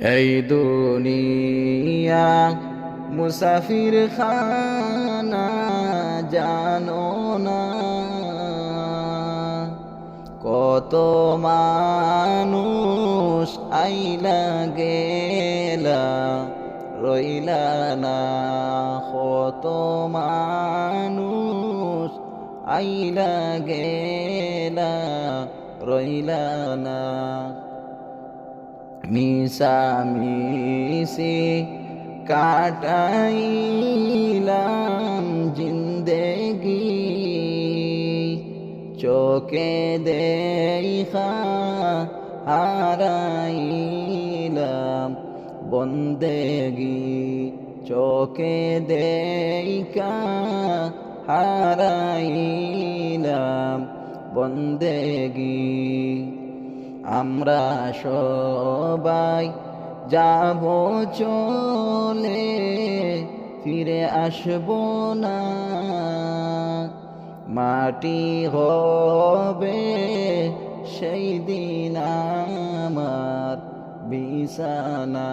এই দুনিয়া মুসাফির খানা জানো না। কত মানুষ আইলা গেলা, রইলা না। কত মানুষ আইলা গেলা, রইলা না। মিশামিশি কাটাইলাম জিন্দেগি। চোখে দেখা হারাইলাম বন্দেগি। চোখে দেখা হারাইলাম বন্দেগি। আমরা সবাই যাব চলে, ফিরে আসব না। মাটি হবে সেই দিন আমার বিছানা।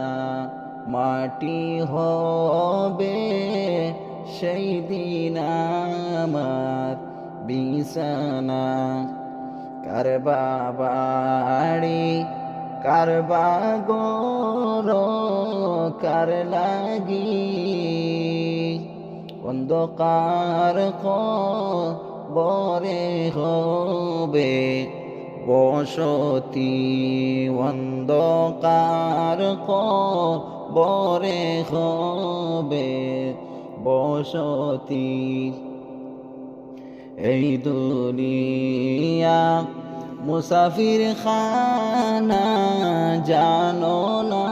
মাটি হবে সেই দিন আমার বিছানা। কারবা বাড়ি কারবা গোর কার লাগি? অন্ধকার বরে হবে বসতি অন্ধকার বরে হবে বসতি। এই দুনিয়া মুসাফির খানা জানো না।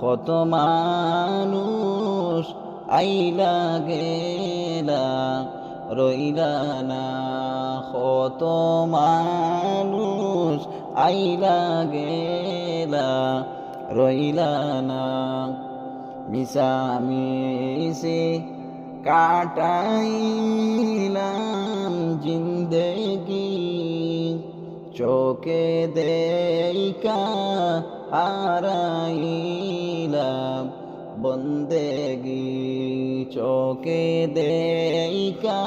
কত মানুষ আইলা গেলা, রইলা না। কত মানুষ আইলা গেলা, রইলা না। মিশামিশি কাটাইলাম জিন্দেগি। চোখে দেখা হারাইলাম বন্দেগি। চোখে দেখা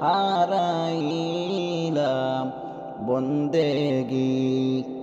হারাইলাম বন্দেগি।